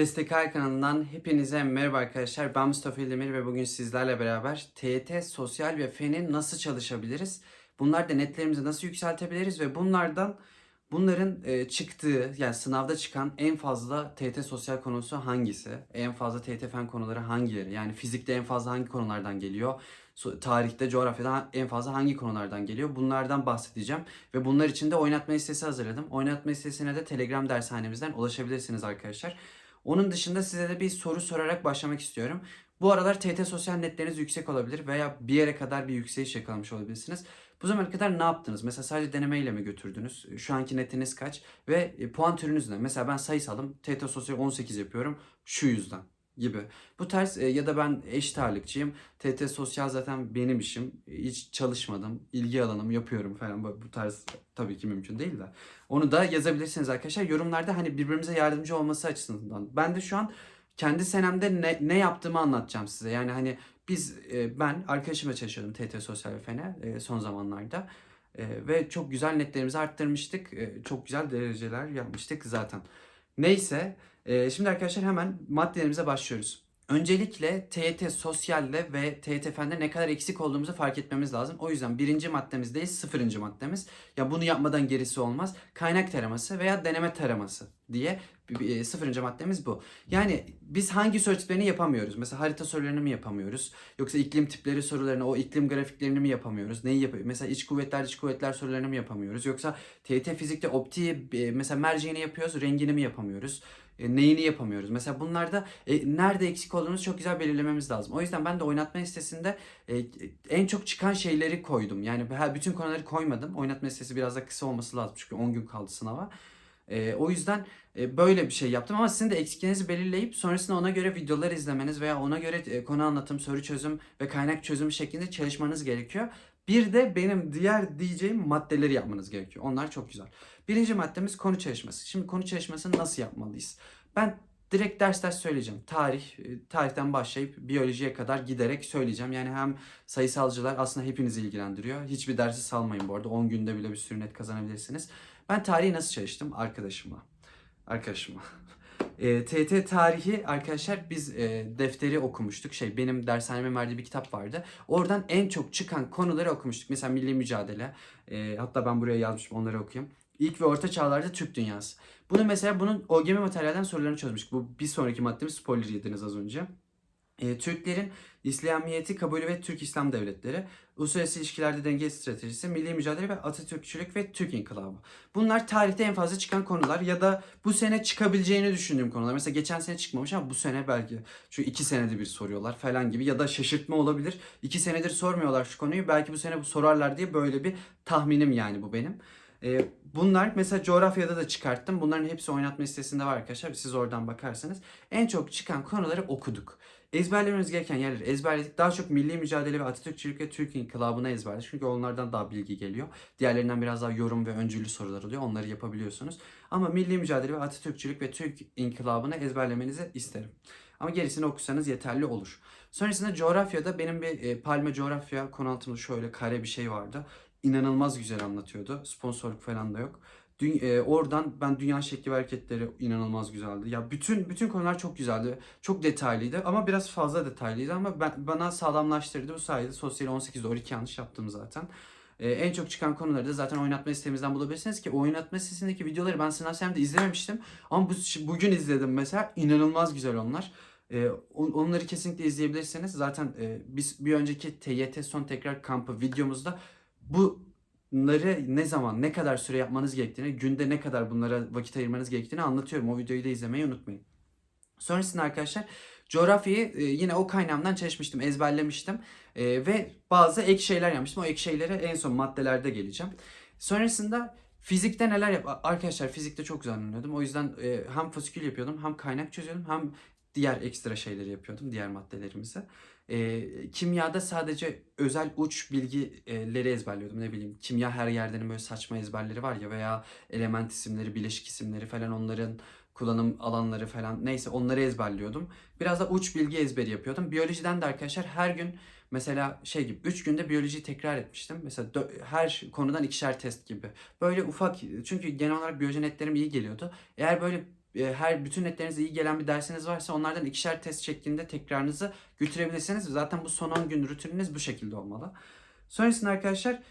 Destek Ay kanalından hepinize merhaba arkadaşlar. Ben Mustafa İldemir ve bugün sizlerle beraber TYT, sosyal ve fenin nasıl çalışabiliriz? Bunlar da netlerimizi nasıl yükseltebiliriz ve bunlardan bunların e, çıktığı yani sınavda çıkan en fazla TYT sosyal konusu hangisi? En fazla TYT fen konuları hangileri? Yani fizikte en fazla hangi konulardan geliyor? Tarihte, coğrafyada en fazla hangi konulardan geliyor? Bunlardan bahsedeceğim. Ve bunlar için de oynatma listesi hazırladım. Oynatma listesine de Telegram dershanemizden ulaşabilirsiniz arkadaşlar. Onun dışında size de bir soru sorarak başlamak istiyorum. Bu aralar TT sosyal netleriniz yüksek olabilir veya bir yere kadar bir yükseliş yakalamış olabilirsiniz. Bu zamana kadar ne yaptınız? Mesela sadece denemeyle mi götürdünüz? Şu anki netiniz kaç? Ve e, puan türünüz ne? Mesela ben sayısalım. TT sosyal 18 yapıyorum. Şu yüzden gibi. Bu tarz e, ya da ben eşit ağırlıkçıyım. TT sosyal zaten benim işim. Hiç çalışmadım. İlgi alanım yapıyorum falan. Bu tarz tabii ki mümkün değil de. Onu da yazabilirsiniz arkadaşlar. Yorumlarda hani birbirimize yardımcı olması açısından. Ben de şu an kendi senemde ne, ne yaptığımı anlatacağım size. Yani hani biz e, ben arkadaşımla çalışıyordum TT Sosyal ve Fene e, son zamanlarda. E, ve çok güzel netlerimizi arttırmıştık. E, çok güzel dereceler yapmıştık zaten. Neyse e, şimdi arkadaşlar hemen maddelerimize başlıyoruz. Öncelikle TYT Sosyal'de ve TYT Fen'de ne kadar eksik olduğumuzu fark etmemiz lazım. O yüzden birinci maddemiz değil sıfırıncı maddemiz. Ya bunu yapmadan gerisi olmaz. Kaynak taraması veya deneme taraması diye sıfırıncı maddemiz bu. Yani biz hangi soru tiplerini yapamıyoruz? Mesela harita sorularını mı yapamıyoruz? Yoksa iklim tipleri sorularını, o iklim grafiklerini mi yapamıyoruz? Neyi yapıyoruz? Mesela iç kuvvetler, dış kuvvetler sorularını mı yapamıyoruz? Yoksa TYT fizikte optiği, e, mesela merceğini yapıyoruz, rengini mi yapamıyoruz? E, neyini yapamıyoruz? Mesela bunlarda e, nerede eksik olduğumuzu çok güzel belirlememiz lazım. O yüzden ben de oynatma listesinde e, en çok çıkan şeyleri koydum. Yani bütün konuları koymadım. Oynatma listesi biraz da kısa olması lazım çünkü 10 gün kaldı sınava. E, o yüzden e, böyle bir şey yaptım ama sizin de eksiklerinizi belirleyip sonrasında ona göre videolar izlemeniz veya ona göre e, konu anlatım, soru çözüm ve kaynak çözüm şeklinde çalışmanız gerekiyor. Bir de benim diğer diyeceğim maddeleri yapmanız gerekiyor. Onlar çok güzel. Birinci maddemiz konu çalışması. Şimdi konu çalışmasını nasıl yapmalıyız? Ben direkt ders ders söyleyeceğim. Tarih, e, tarihten başlayıp biyolojiye kadar giderek söyleyeceğim. Yani hem sayısalcılar aslında hepinizi ilgilendiriyor. Hiçbir dersi salmayın bu arada. 10 günde bile bir sürü net kazanabilirsiniz. Ben tarihi nasıl çalıştım? Arkadaşıma. Arkadaşıma. E, TT tarihi arkadaşlar biz e, defteri okumuştuk. Şey benim dershanemin verdiği bir kitap vardı. Oradan en çok çıkan konuları okumuştuk. Mesela milli mücadele. e, hatta ben buraya yazmışım onları okuyayım. İlk ve orta çağlarda Türk dünyası. Bunu mesela bunun OGM materyalden sorularını çözmüştük. Bu bir sonraki maddemiz spoiler yediniz az önce. E, Türklerin İslamiyeti kabulü ve Türk İslam devletleri, uluslararası ilişkilerde denge stratejisi, milli mücadele ve Atatürkçülük ve Türk inkılabı. Bunlar tarihte en fazla çıkan konular ya da bu sene çıkabileceğini düşündüğüm konular. Mesela geçen sene çıkmamış ama bu sene belki şu iki senede bir soruyorlar falan gibi ya da şaşırtma olabilir. İki senedir sormuyorlar şu konuyu belki bu sene sorarlar diye böyle bir tahminim yani bu benim. Ee, bunlar mesela coğrafyada da çıkarttım. Bunların hepsi oynatma listesinde var arkadaşlar. Siz oradan bakarsanız. En çok çıkan konuları okuduk. Ezberlememiz gereken yerleri ezberledik. Daha çok milli mücadele ve Atatürkçülük ve Türk İnkılabı'na ezberledik. Çünkü onlardan daha bilgi geliyor. Diğerlerinden biraz daha yorum ve öncüllü sorular oluyor. Onları yapabiliyorsunuz. Ama milli mücadele ve Atatürkçülük ve Türk İnkılabı'na ezberlemenizi isterim. Ama gerisini okusanız yeterli olur. Sonrasında coğrafyada benim bir e, Palme coğrafya konu altında şöyle kare bir şey vardı. İnanılmaz güzel anlatıyordu. Sponsorluk falan da yok. Dün, e, oradan ben dünya şekli ve hareketleri inanılmaz güzeldi. Ya bütün bütün konular çok güzeldi. Çok detaylıydı ama biraz fazla detaylıydı ama ben, bana sağlamlaştırdı. Bu sayede sosyal 18 doğru 2 yanlış yaptım zaten. E, en çok çıkan konuları da zaten oynatma sitemizden bulabilirsiniz ki oynatma sitesindeki videoları ben sınav senemde izlememiştim. Ama bu, bugün izledim mesela. İnanılmaz güzel onlar. E, on- onları kesinlikle izleyebilirsiniz. Zaten e, biz bir önceki TYT son tekrar kampı videomuzda bunları ne zaman, ne kadar süre yapmanız gerektiğini, günde ne kadar bunlara vakit ayırmanız gerektiğini anlatıyorum. O videoyu da izlemeyi unutmayın. Sonrasında arkadaşlar coğrafyayı e, yine o kaynağımdan çalışmıştım, ezberlemiştim. E, ve bazı ek şeyler yapmıştım. O ek şeylere en son maddelerde geleceğim. Sonrasında fizikte neler yap... Arkadaşlar fizikte çok güzel anlıyordum. O yüzden e, hem fasikül yapıyordum, hem kaynak çözüyordum, hem diğer ekstra şeyleri yapıyordum, diğer maddelerimizi. E, kimyada sadece özel uç bilgileri ezberliyordum. Ne bileyim kimya her yerdenin böyle saçma ezberleri var ya veya element isimleri, bileşik isimleri falan onların kullanım alanları falan neyse onları ezberliyordum. Biraz da uç bilgi ezberi yapıyordum. Biyolojiden de arkadaşlar her gün mesela şey gibi 3 günde biyolojiyi tekrar etmiştim. Mesela her konudan ikişer test gibi. Böyle ufak çünkü genel olarak biyoloji netlerim iyi geliyordu. Eğer böyle her bütün netlerinize iyi gelen bir dersiniz varsa onlardan ikişer test şeklinde tekrarınızı götürebilirsiniz. Zaten bu son 10 gün rutininiz bu şekilde olmalı. Sonrasında arkadaşlar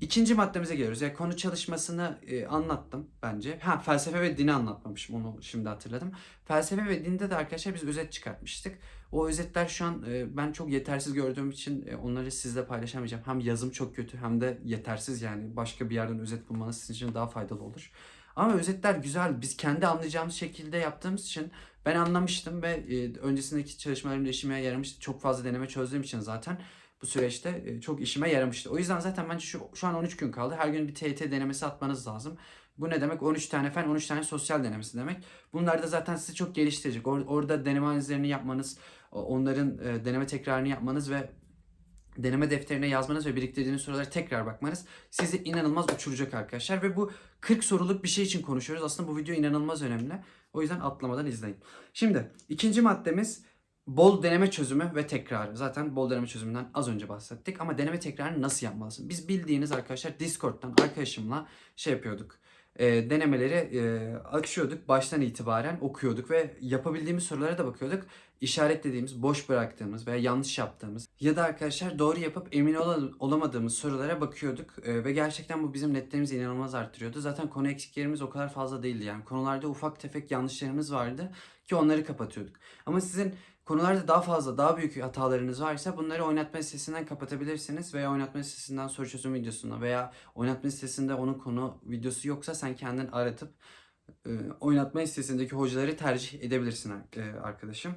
ikinci maddemize geliyoruz. Yani konu çalışmasını e, anlattım bence. Ha felsefe ve dini anlatmamışım onu şimdi hatırladım. Felsefe ve dinde de arkadaşlar biz özet çıkartmıştık. O özetler şu an e, ben çok yetersiz gördüğüm için e, onları sizle paylaşamayacağım. Hem yazım çok kötü hem de yetersiz yani. Başka bir yerden özet bulmanız sizin için daha faydalı olur. Ama özetler güzel. Biz kendi anlayacağımız şekilde yaptığımız için ben anlamıştım ve e, öncesindeki çalışmalarımda işime yaramıştı. Çok fazla deneme çözdüğüm için zaten bu süreçte e, çok işime yaramıştı. O yüzden zaten bence şu, şu an 13 gün kaldı. Her gün bir TYT denemesi atmanız lazım. Bu ne demek? 13 tane fen, 13 tane sosyal denemesi demek. Bunlar da zaten sizi çok geliştirecek. Or- orada deneme analizlerini yapmanız, onların e, deneme tekrarını yapmanız ve deneme defterine yazmanız ve biriktirdiğiniz sorulara tekrar bakmanız sizi inanılmaz uçuracak arkadaşlar. Ve bu 40 soruluk bir şey için konuşuyoruz. Aslında bu video inanılmaz önemli. O yüzden atlamadan izleyin. Şimdi ikinci maddemiz bol deneme çözümü ve tekrarı. Zaten bol deneme çözümünden az önce bahsettik ama deneme tekrarını nasıl yapmalısın? Biz bildiğiniz arkadaşlar Discord'dan arkadaşımla şey yapıyorduk. E, denemeleri e, açıyorduk. Baştan itibaren okuyorduk ve yapabildiğimiz sorulara da bakıyorduk. İşaretlediğimiz, boş bıraktığımız veya yanlış yaptığımız ya da arkadaşlar doğru yapıp emin ola- olamadığımız sorulara bakıyorduk. Ve gerçekten bu bizim netlerimizi inanılmaz arttırıyordu. Zaten konu eksiklerimiz o kadar fazla değildi. Yani konularda ufak tefek yanlışlarımız vardı ki onları kapatıyorduk. Ama sizin konularda daha fazla, daha büyük hatalarınız varsa bunları oynatma listesinden kapatabilirsiniz veya oynatma listesinden soru çözüm videosuna veya oynatma listesinde onun konu videosu yoksa sen kendin aratıp oynatma listesindeki hocaları tercih edebilirsin e, arkadaşım.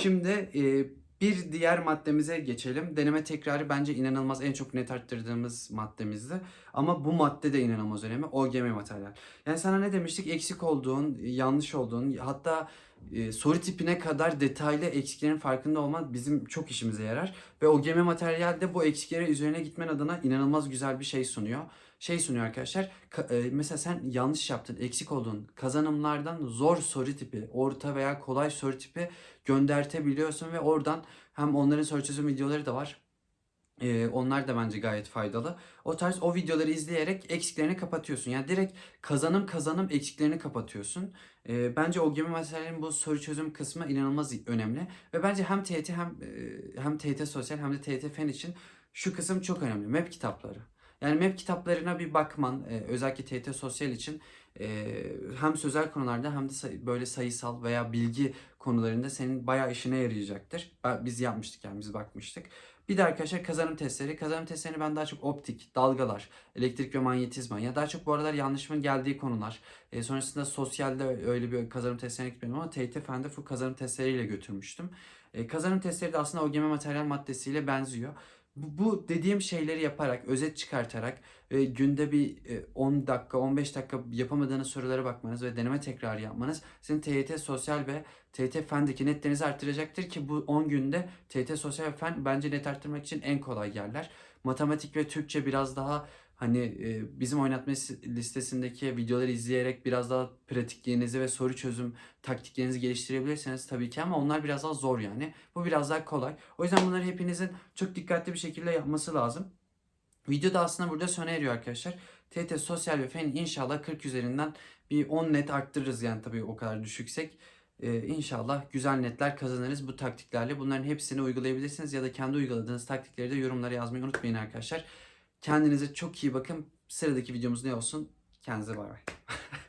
Şimdi e, bir diğer maddemize geçelim. Deneme tekrarı bence inanılmaz en çok net arttırdığımız maddemizdi. Ama bu madde de inanılmaz önemli. OGM materyal. Yani sana ne demiştik? Eksik olduğun, yanlış olduğun hatta e, soru tipine kadar detaylı eksiklerin farkında olman bizim çok işimize yarar. Ve OGM materyal de bu eksikleri üzerine gitmen adına inanılmaz güzel bir şey sunuyor. Şey sunuyor arkadaşlar. ka- e, mesela sen yanlış yaptın, eksik oldun. Kazanımlardan zor soru tipi, orta veya kolay soru tipi göndertebiliyorsun ve oradan hem onların soru çözüm videoları da var. Ee, onlar da bence gayet faydalı. O tarz o videoları izleyerek eksiklerini kapatıyorsun. Yani direkt kazanım kazanım eksiklerini kapatıyorsun. Ee, bence o gibi meselelerin bu soru çözüm kısmı inanılmaz önemli. Ve bence hem TYT hem e, hem TYT sosyal hem de TYT fen için şu kısım çok önemli. Map kitapları. Yani map kitaplarına bir bakman e, özellikle TYT sosyal için e, hem sözel konularda hem de say- böyle sayısal veya bilgi konularında senin bayağı işine yarayacaktır. Biz yapmıştık yani biz bakmıştık. Bir de arkadaşlar kazanım testleri. Kazanım testlerini ben daha çok optik, dalgalar, elektrik ve manyetizma ya daha çok bu aralar yanlışımın geldiği konular. E, sonrasında sosyalde öyle bir kazanım testlerine gitmedim ama TYT Fen'de full kazanım testleriyle götürmüştüm. E, kazanım testleri de aslında OGM materyal maddesiyle benziyor. Bu, dediğim şeyleri yaparak, özet çıkartarak e, günde bir e, 10 dakika, 15 dakika yapamadığınız sorulara bakmanız ve deneme tekrarı yapmanız sizin TYT sosyal ve TYT fendeki netlerinizi arttıracaktır ki bu 10 günde TYT sosyal ve fen bence net arttırmak için en kolay yerler. Matematik ve Türkçe biraz daha hani e, bizim oynatma listesindeki videoları izleyerek biraz daha pratikliğinizi ve soru çözüm taktiklerinizi geliştirebilirsiniz tabii ki ama onlar biraz daha zor yani. Bu biraz daha kolay. O yüzden bunları hepinizin çok dikkatli bir şekilde yapması lazım. Video da aslında burada sona eriyor arkadaşlar. TYT Sosyal ve Fen inşallah 40 üzerinden bir 10 net arttırırız yani tabii o kadar düşüksek. Ee, inşallah güzel netler kazanırız bu taktiklerle. Bunların hepsini uygulayabilirsiniz ya da kendi uyguladığınız taktikleri de yorumlara yazmayı unutmayın arkadaşlar. Kendinize çok iyi bakın. Sıradaki videomuz ne olsun? Kendinize bay bay.